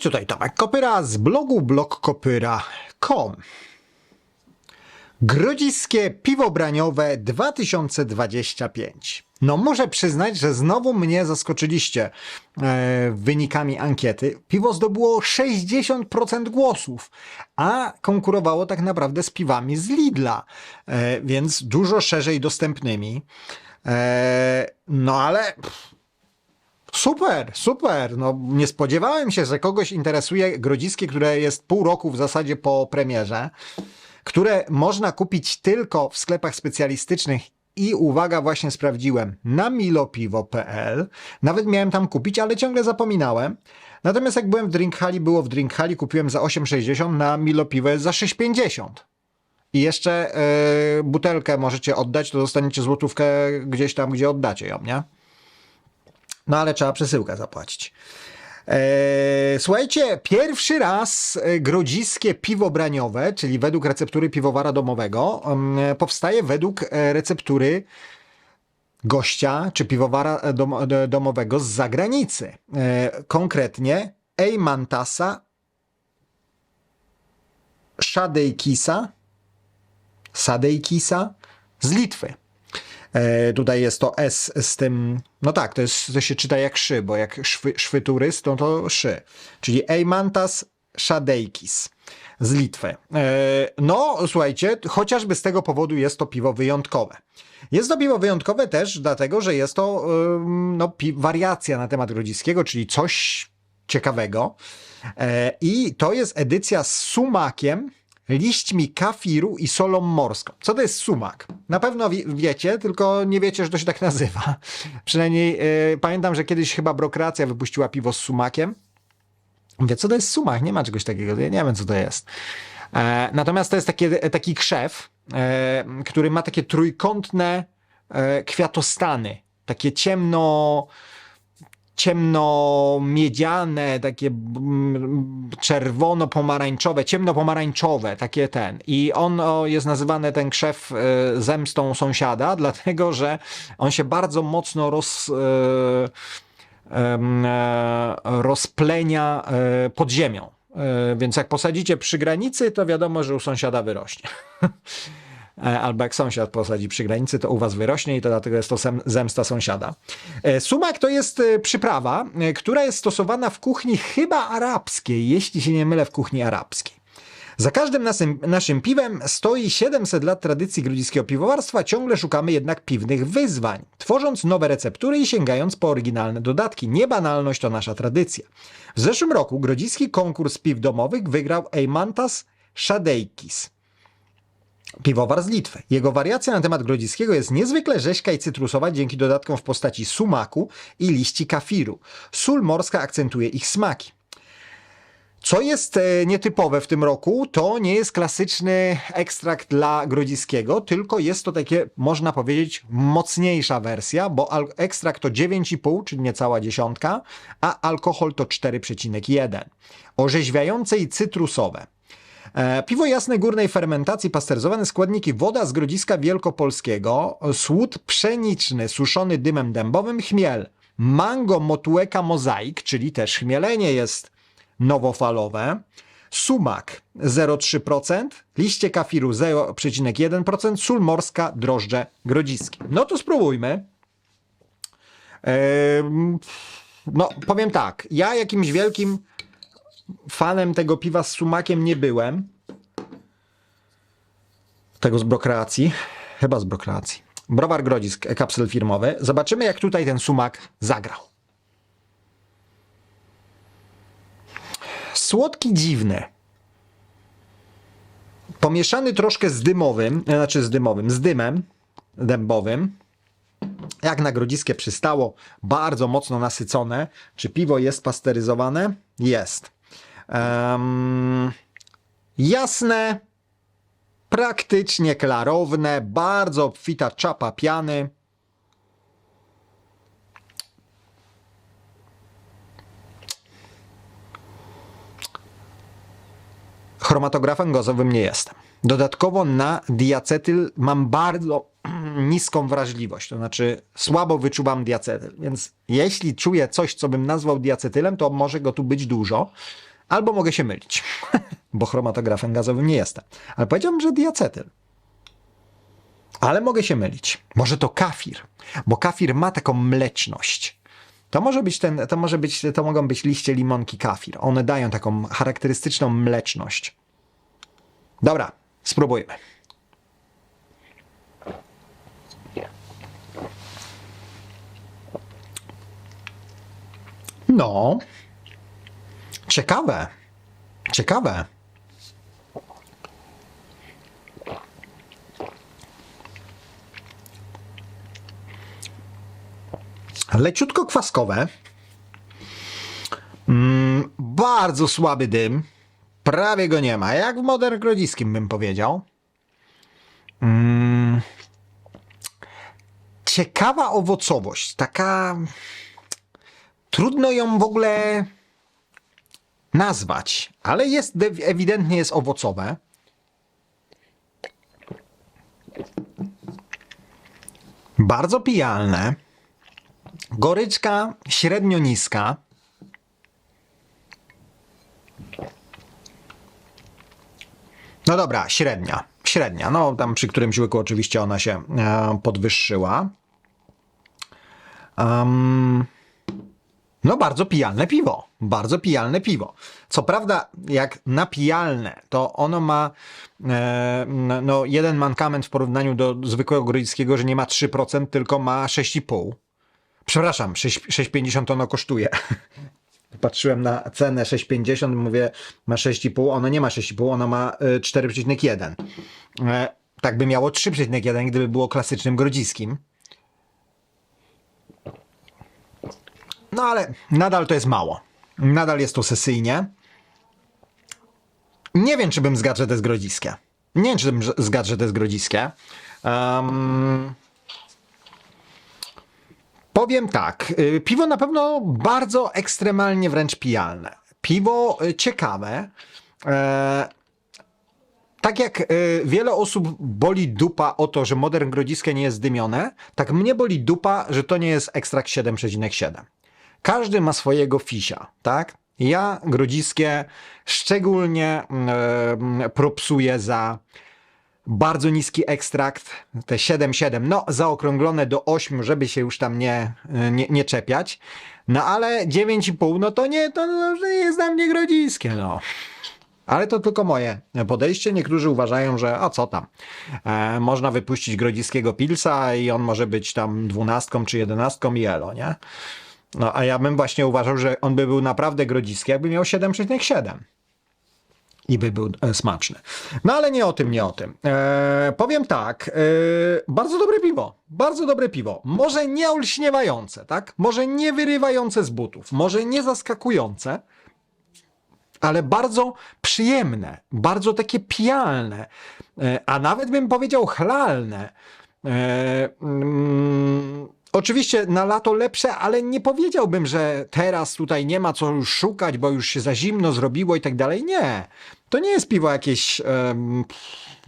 Cześć, tutaj Tomek Kopyra z blogu blogkopyra.com. Grodziskie piwo braniowe 2025. No muszę przyznać, że znowu mnie zaskoczyliście e, wynikami ankiety. Piwo zdobyło 60% głosów, a konkurowało tak naprawdę z piwami z Lidla, e, więc dużo szerzej dostępnymi. E, no ale pff, Super, super. No, nie spodziewałem się, że kogoś interesuje grodziskie, które jest pół roku w zasadzie po premierze, które można kupić tylko w sklepach specjalistycznych i uwaga, właśnie sprawdziłem na milopiwo.pl. Nawet miałem tam kupić, ale ciągle zapominałem. Natomiast jak byłem w Drinkhali, było w Drinkhali, kupiłem za 8,60, na milopiwo jest za 6,50. I jeszcze yy, butelkę możecie oddać, to dostaniecie złotówkę gdzieś tam, gdzie oddacie ją, nie? No ale trzeba przesyłkę zapłacić. Eee, słuchajcie, pierwszy raz e, grodziskie piwo braniowe, czyli według receptury piwowara domowego, em, powstaje według e, receptury gościa czy piwowara e, domowego z zagranicy. E, konkretnie Eimantasa Szadejkisa Sadejkisa z Litwy. E, tutaj jest to S z tym, no tak, to, jest, to się czyta jak szy, bo jak szwy, szwyturys, to to szy. Czyli Eimantas Shadeikis z Litwy. E, no, słuchajcie, chociażby z tego powodu jest to piwo wyjątkowe. Jest to piwo wyjątkowe też dlatego, że jest to no, wariacja na temat grodziskiego, czyli coś ciekawego. E, I to jest edycja z sumakiem, liśćmi kafiru i solą morską. Co to jest sumak? Na pewno wie, wiecie, tylko nie wiecie, że to się tak nazywa. Przynajmniej e, pamiętam, że kiedyś chyba Brokracja wypuściła piwo z sumakiem. Mówię, co to jest sumak? Nie ma czegoś takiego. Ja nie wiem, co to jest. E, natomiast to jest takie, taki krzew, e, który ma takie trójkątne e, kwiatostany. Takie ciemno ciemno-miedziane, takie mm, czerwono-pomarańczowe, ciemno-pomarańczowe, takie ten. I on jest nazywany ten krzew e, zemstą sąsiada, dlatego że on się bardzo mocno roz, e, e, rozplenia pod ziemią. Więc jak posadzicie przy granicy, to wiadomo, że u sąsiada wyrośnie. E, Albo jak sąsiad posadzi przy granicy, to u was wyrośnie i to dlatego jest to zemsta sąsiada. E, Sumak to jest e, przyprawa, która jest stosowana w kuchni chyba arabskiej, jeśli się nie mylę, w kuchni arabskiej. Za każdym naszym, naszym piwem stoi 700 lat tradycji grudziskiego piwowarstwa, ciągle szukamy jednak piwnych wyzwań, tworząc nowe receptury i sięgając po oryginalne dodatki. Niebanalność to nasza tradycja. W zeszłym roku grodziski konkurs piw domowych wygrał Eimantas Shadeikis. Piwowar z Litwy. Jego wariacja na temat grodziskiego jest niezwykle rzeźka i cytrusowa dzięki dodatkom w postaci sumaku i liści kafiru. Sól morska akcentuje ich smaki. Co jest e, nietypowe w tym roku, to nie jest klasyczny ekstrakt dla grodziskiego, tylko jest to takie, można powiedzieć, mocniejsza wersja, bo ekstrakt to 9,5, czyli niecała dziesiątka, a alkohol to 4,1. Orzeźwiające i cytrusowe. E, Piwo jasne górnej fermentacji, pasteryzowane składniki, woda z grodziska wielkopolskiego, słód pszeniczny suszony dymem dębowym, chmiel, mango motueka mozaik, czyli też chmielenie jest nowofalowe, sumak 0,3%, liście kafiru 0,1%, sól morska, drożdże grodziskie. No to spróbujmy. Ehm, no, powiem tak, ja jakimś wielkim fanem tego piwa z sumakiem nie byłem. Tego z brokreacji. Chyba z brokreacji. Browar Grodzisk, kapsel firmowy. Zobaczymy, jak tutaj ten sumak zagrał. Słodki, dziwny. Pomieszany troszkę z dymowym, znaczy z dymowym, z dymem dębowym. Jak na grodziskie przystało, bardzo mocno nasycone. Czy piwo jest pasteryzowane? Jest. Em, jasne, praktycznie klarowne, bardzo obfita czapa piany. Chromatografem gazowym nie jestem. Dodatkowo na diacetyl mam bardzo niską wrażliwość, to znaczy słabo wyczuwam diacetyl, więc jeśli czuję coś, co bym nazwał diacetylem, to może go tu być dużo. Albo mogę się mylić, bo chromatografem gazowym nie jestem. Ale powiedziałbym, że diacetyl. Ale mogę się mylić. Może to kafir, bo kafir ma taką mleczność. To może być ten, to może być, to mogą być liście limonki kafir. One dają taką charakterystyczną mleczność. Dobra, spróbujmy. No. Ciekawe. Ciekawe. Leciutko kwaskowe. Mm, bardzo słaby dym. Prawie go nie ma. Jak w Modern Grodziskim bym powiedział. Mm, ciekawa owocowość. Taka. Trudno ją w ogóle nazwać, ale jest ewidentnie jest owocowe. Bardzo pijalne. Goryczka średnio niska. No dobra, średnia. Średnia. No tam przy którymś łyku oczywiście ona się e, podwyższyła. Um, no bardzo pijalne piwo. Bardzo pijalne piwo. Co prawda, jak napijalne, to ono ma e, no, jeden mankament w porównaniu do zwykłego grodzickiego, że nie ma 3%, tylko ma 6,5%. Przepraszam, 6,50 ono kosztuje. Patrzyłem na cenę 6,50, mówię, ma 6,5, ono nie ma 6,5, ono ma 4,1. E, tak by miało 3,1, gdyby było klasycznym grodziskim. No ale nadal to jest mało. Nadal jest to sesyjnie. Nie wiem, czy bym zgadł, że to jest grodziskie. Nie wiem, czy bym zgadł, że to jest grodziskie. Um, Powiem tak, y, piwo na pewno bardzo ekstremalnie wręcz pijalne. Piwo y, ciekawe. E, tak jak y, wiele osób boli dupa o to, że modern grodziskie nie jest zdymione, tak mnie boli dupa, że to nie jest ekstrakt 7,7. Każdy ma swojego fisia, tak? Ja grodziskie szczególnie e, propsuję za bardzo niski ekstrakt, te 7,7, no zaokrąglone do 8, żeby się już tam nie, nie, nie czepiać. No ale 9,5, no to nie, to, to jest dla mnie grodziskie, no. Ale to tylko moje podejście. Niektórzy uważają, że a co tam, e, można wypuścić grodziskiego pilsa i on może być tam dwunastką czy jedenastką jelo, nie? No a ja bym właśnie uważał, że on by był naprawdę grodziski, jakby miał 7,7 i by był e, smaczny. No ale nie o tym, nie o tym. E, powiem tak, e, bardzo dobre piwo, bardzo dobre piwo. Może nie olśniewające, tak? Może nie wyrywające z butów, może nie zaskakujące, ale bardzo przyjemne, bardzo takie pijalne, a nawet bym powiedział chlalne. E, mm, Oczywiście na lato lepsze, ale nie powiedziałbym, że teraz tutaj nie ma co już szukać, bo już się za zimno zrobiło i tak dalej. Nie. To nie jest piwo jakieś um,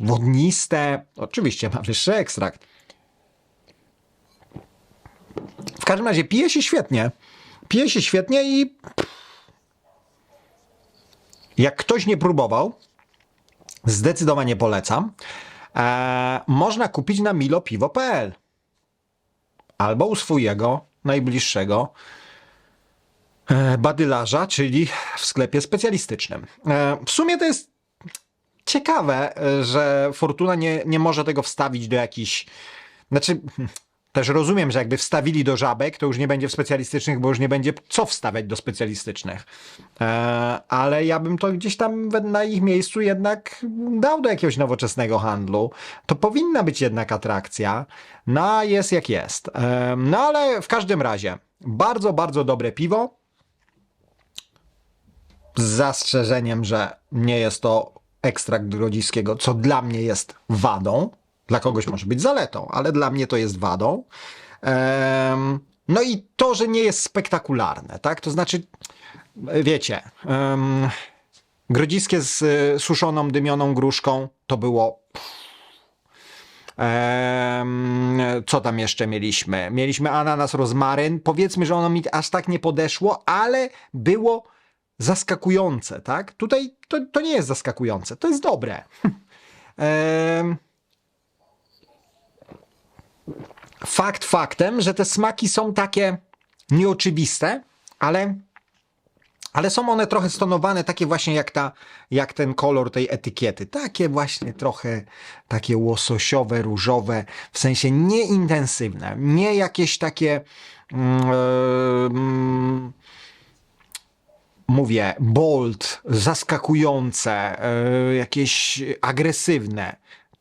wodniste. Oczywiście ma wyższy ekstrakt. W każdym razie pije się świetnie. Pije się świetnie i jak ktoś nie próbował, zdecydowanie polecam. E, można kupić na milopiwo.pl albo u swojego najbliższego e, badylarza, czyli w sklepie specjalistycznym. E, w sumie to jest ciekawe, e, że Fortuna nie, nie może tego wstawić do jakichś. Znaczy, też rozumiem, że jakby wstawili do żabek, to już nie będzie w specjalistycznych, bo już nie będzie co wstawiać do specjalistycznych. E, ale ja bym to gdzieś tam na ich miejscu jednak dał do jakiegoś nowoczesnego handlu. To powinna być jednak atrakcja. No, jest jak jest. E, no, ale w każdym razie, bardzo, bardzo dobre piwo. Z zastrzeżeniem, że nie jest to ekstrakt grodziskiego, co dla mnie jest wadą dla kogoś może być zaletą, ale dla mnie to jest wadą. No i to, że nie jest spektakularne, tak? To znaczy, wiecie, grodziskie z y, suszoną, dymioną gruszką to było. Co tam jeszcze mieliśmy? Mieliśmy ananas, rozmaryn. Powiedzmy, że ono mi aż tak nie podeszło, ale było zaskakujące, tak? Tutaj to, to nie jest zaskakujące, to jest dobre. Fakt faktem, że te smaki są takie nieoczywiste, ale, ale są one trochę stonowane, takie właśnie jak, ta, jak ten kolor tej etykiety. Takie właśnie trochę takie łososiowe, różowe, w sensie nieintensywne, nie jakieś takie. Mm, mm, mówię, bold, zaskakujące, e, jakieś agresywne,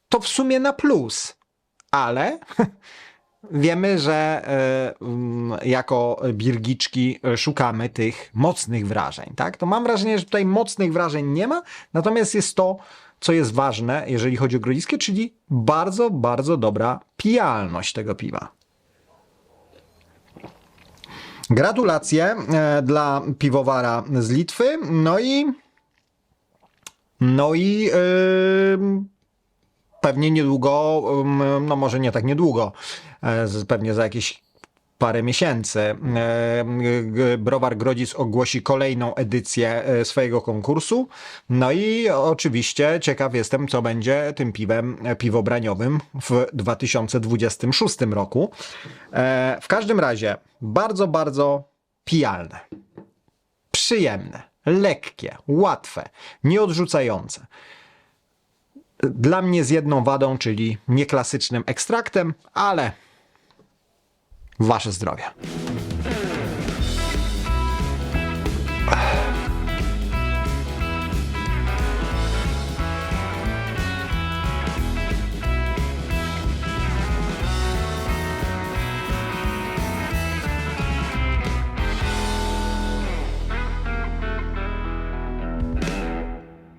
to w sumie na plus, ale wiemy, że mm, jako birgiczki e, szukamy tych mocnych wrażeń, tak? To mam wrażenie, że tutaj mocnych wrażeń nie ma, natomiast jest to, co jest ważne, jeżeli chodzi o grodziskie, czyli bardzo, bardzo dobra pijalność tego piwa. Gratulacje e, dla piwowara z Litwy. No i. No i. ym, pewnie niedługo, no może nie tak niedługo, e, pewnie za jakieś parę miesięcy, e, Browar Grodzic ogłosi kolejną edycję e, swojego konkursu. No i oczywiście ciekaw jestem, co będzie tym piwem piwobraniowym w 2026 roku. W każdym razie bardzo, bardzo pijalne, przyjemne, lekkie, łatwe, nieodrzucające. Dla mnie z jedną wadą, czyli nieklasycznym ekstraktem, ale wasze zdrowie.